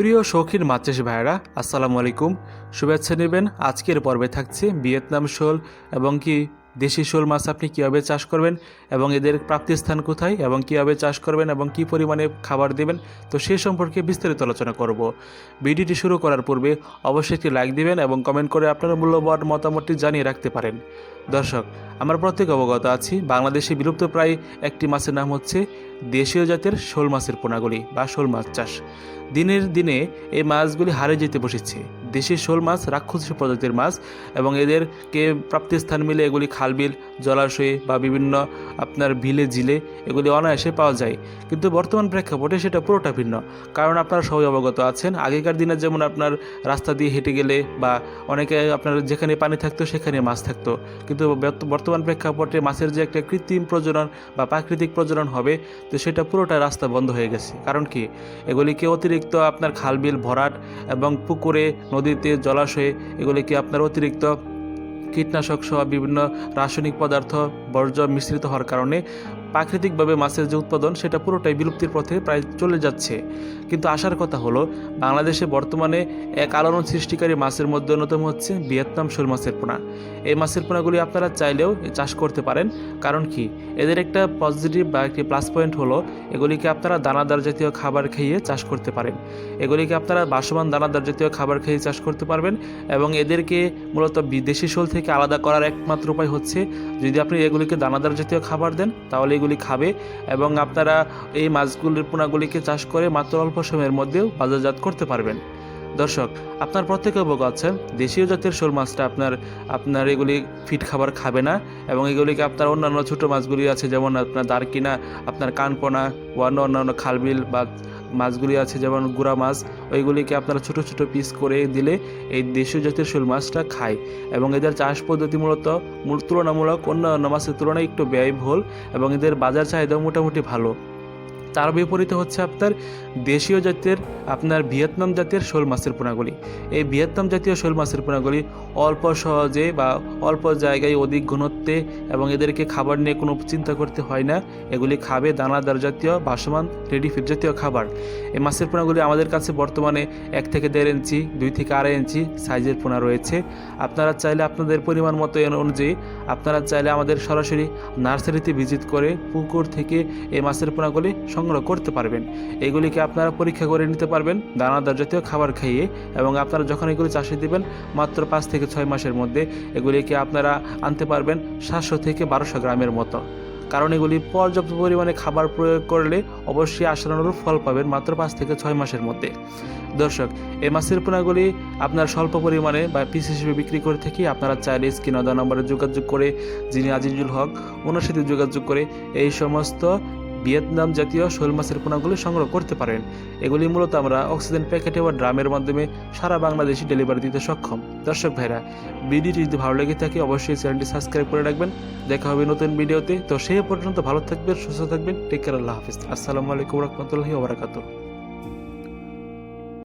প্রিয় শৌখিন মাছেশ ভাইরা আসসালামু আলাইকুম। শুভেচ্ছা নেবেন। আজকের পর্বে থাকছে ভিয়েতনাম শোল এবং কি দেশি শোল মাছ আপনি কীভাবে চাষ করবেন এবং এদের প্রাপ্তিস্থান কোথায় এবং কীভাবে চাষ করবেন এবং কী পরিমাণে খাবার দেবেন, তো সে সম্পর্কে বিস্তারিত আলোচনা করব। ভিডিওটি শুরু করার পূর্বে অবশ্যই একটি লাইক দিবেন এবং কমেন্ট করে আপনার মূল্যবান মতামতটি জানিয়ে রাখতে পারেন। দর্শক, আমরা প্রত্যেক অবগত আছি, বাংলাদেশে বিলুপ্ত প্রায় একটি মাছের নাম হচ্ছে দেশীয় জাতের শোল মাছের পোনাগুলি বা শোল মাছ চাষ। দিনের দিনে এই মাছগুলি হারে যেতে বসেছে। দেশি শোল মাছ রাক্ষস প্রজাতির মাছ এবং এদেরকে প্রাপ্তিস্থান মিলে এগুলি খালবিল, জলাশয়ে বা বিভিন্ন আপনার বিলে জিলে এগুলি অনায়াসে পাওয়া যায়। কিন্তু বর্তমান প্রেক্ষাপটে সেটা পুরোটা ভিন্ন। কারণ আপনারা সবাই অবগত আছেন, আগেকার দিনে যেমন আপনার রাস্তা দিয়ে হেঁটে গেলে বা অনেকে আপনার যেখানে পানি থাকতো সেখানে মাছ থাকতো। কিন্তু বর্তমান প্রেক্ষাপটে মাছের যে একটা কৃত্রিম প্রজনন বা প্রাকৃতিক প্রজনন হবে, তো সেটা পুরোটা রাস্তা বন্ধ হয়ে গেছে। কারণ কি? এগুলিকে অতিরিক্ত আপনার খালবিল, ভরাট এবং পুকুরে, নদীতে, জলাশয়ে এগুলিকে আপনার অতিরিক্ত কীটনাশক সহ বিভিন্ন রাসায়নিক পদার্থ বর্জ্য মিশ্রিত হওয়ার কারণে প্রাকৃতিকভাবে মাছের যে উৎপাদন, সেটা পুরোটাই বিলুপ্তির পথে প্রায় চলে যাচ্ছে। কিন্তু আসার কথা হলো, বাংলাদেশে বর্তমানে এক আলোড়ন সৃষ্টিকারী মাছের মধ্যে অন্যতম হচ্ছে ভিয়েতনাম শোল মাছের পোনা। এই মাছের পোনাগুলি আপনারা চাইলেও চাষ করতে পারেন। কারণ কি? এদের একটা পজিটিভ বা একটি প্লাস পয়েন্ট হলো, এগুলিকে আপনারা দানাদার জাতীয় খাবার খাইয়ে চাষ করতে পারেন। এগুলিকে আপনারা বাসমান দানাদার জাতীয় খাবার খেয়ে চাষ করতে পারবেন এবং এদেরকে মূলত বিদেশি শোল থেকে আলাদা করার একমাত্র উপায় হচ্ছে, যদি আপনি এগুলিকে দানাদার জাতীয় খাবার দেন, তাহলে এগুলি খাবে এবং আপনারা এই মাছগুলির পোনাগুলিকে চাষ করে মাত্র অল্প সময়ের মধ্যেও বাজারজাত করতে পারবেন। দর্শক, আপনার প্রত্যেকে অবগত আছে দেশীয় জাতের শোল মাছটা আপনার আপনার এগুলি ফিট খাবার খাবে না এবং এগুলিকে আপনার অন্যান্য ছোটো মাছগুলি আছে, যেমন আপনার দারকিনা, আপনার কানপোনা বা অন্য অন্যান্য খালবিল বা মাছগুলি আছে, যেমন গুড়া মাছ, ওইগুলিকে আপনারা ছোট ছোট পিস করে দিলে এই দেশীয় জাতের শোল মাছটা খায়। এবং এদের চাষ পদ্ধতি মূলত তুলনামূলক অন্য অন্য মাছের তুলনায় একটু ব্যয়বহুল এবং এদের বাজার চাহিদাও মোটামুটি ভালো। তার বিপরীতে হচ্ছে আপনার দেশীয় জাতের আপনার ভিয়েতনাম জাতের শোল মাছের পোনাগুলি। এই ভিয়েতনাম জাতীয় শোল মাছের পোনাগুলি অল্প সহজে বা অল্প জায়গায় অধিক ঘনত্বে এবং এদেরকে খাবার নিয়ে কোনো চিন্তা করতে হয় না। এগুলি খাবে দানাদার জাতীয় বাসমান রেডি ফিট জাতীয় খাবার। এই মাছের পোনাগুলি আমাদের কাছে বর্তমানে এক থেকে দেড় ইঞ্চি, দুই থেকে আড়াই ইঞ্চি সাইজের পোনা রয়েছে। আপনারা চাইলে আপনাদের পরিমাণ মতো অনুযায়ী আপনারা চাইলে আমাদের সরাসরি নার্সারিতে ভিজিট করে পুকুর থেকে এই মাছের পোনাগুলি সংগ্রহ করতে পারবেন। এগুলিকে আপনারা পরীক্ষা করে নিতে পারবেন, দানাদার জাতীয় খাবার খাইয়ে এবং আপনারা যখন এগুলি চাষে দিবেন, মাত্র পাঁচ থেকে ছয় মাসের মধ্যে এগুলিকে আপনারা আনতে পারবেন সাতশো থেকে বারোশো গ্রামের মতো। কারণ এগুলি পর্যাপ্ত পরিমাণে খাবার প্রয়োগ করলে অবশ্যই আশানুরূপ ফল পাবেন মাত্র পাঁচ থেকে ছয় মাসের মধ্যে। দর্শক এই মাছের পোনাগুলি আপনার স্বল্প পরিমাণে বা পিস হিসেবে বিক্রি করে থাকি আপনারা চাইলে স্ক্রিন আদা নম্বরে যোগাযোগ করে যিনি আজিজুল হক, ওনার সাথে যোগাযোগ করে এই সমস্ত ভিয়েতনাম জাতীয় শোল মাছের পোনাগুলি সংগ্রহ করতে পারেন। এগুলি মূলত আমরা অক্সিজেন প্যাকেটে বা ড্রামের মাধ্যমে সারা বাংলাদেশে ডেলিভারি দিতে সক্ষম। দর্শক ভাইরা, ভিডিওটি যদি ভালো লেগে থাকে, অবশ্যই চ্যানেলটি সাবস্ক্রাইব করে রাখবেন। দেখা হবে নতুন ভিডিওতে। তো সেই পর্যন্ত ভালো থাকবেন, সুস্থ থাকবেন। টেক কেয়ার, আল্লাহ হাফিজ। আসসালামু আলাইকুম রহমতুল্লাহি ওবরাকাতুহ